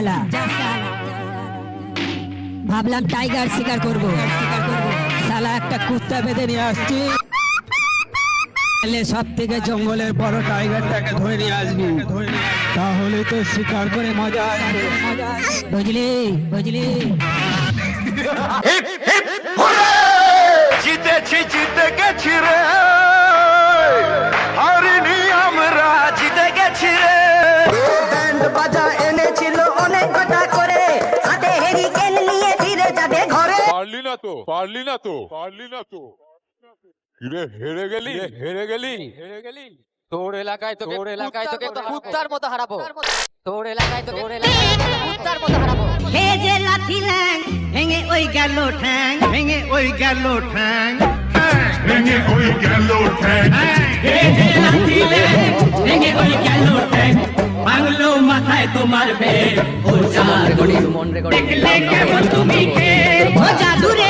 সালা ভাবলাম টাইগার শিকার করব। সালা একটা কুত্তা বেঁধে নিয়ে আসছি। তাহলে সব থেকে জঙ্গলের বড় টাইগারটাকে ধরে নিয়ে আসবি। তাহলে তো শিকার করে মজা আসবে। বুঝলি? বুঝলি? জিতেছি জিতে গেছি রে। হারিনি আমরা জিতে গেছি রে। ব্যান্ড বাজা যাবে ঘরে। পারলি না তো পারলি না তো পারলি না তো। কিরে হেরে গেলি? হেরে গেলি? হেরে গেলি? তোর এলাকায় তোকে তোর এলাকায় তোকে কুত্তার মতো হারাবো। তোর এলাকায় তোকে তোর এলাকায় কুত্তার মতো হারাবো। ভেজে লাথি ল্যাং ভেঙে ওই গেল ঠ্যাং ভেঙে ওই গেল ঠ্যাং। ভেঙে ওই গেল ঠ্যাং। তোমার বের ও চার দেখলে কেমন তুমি কে? ও জাদুরে দেখলে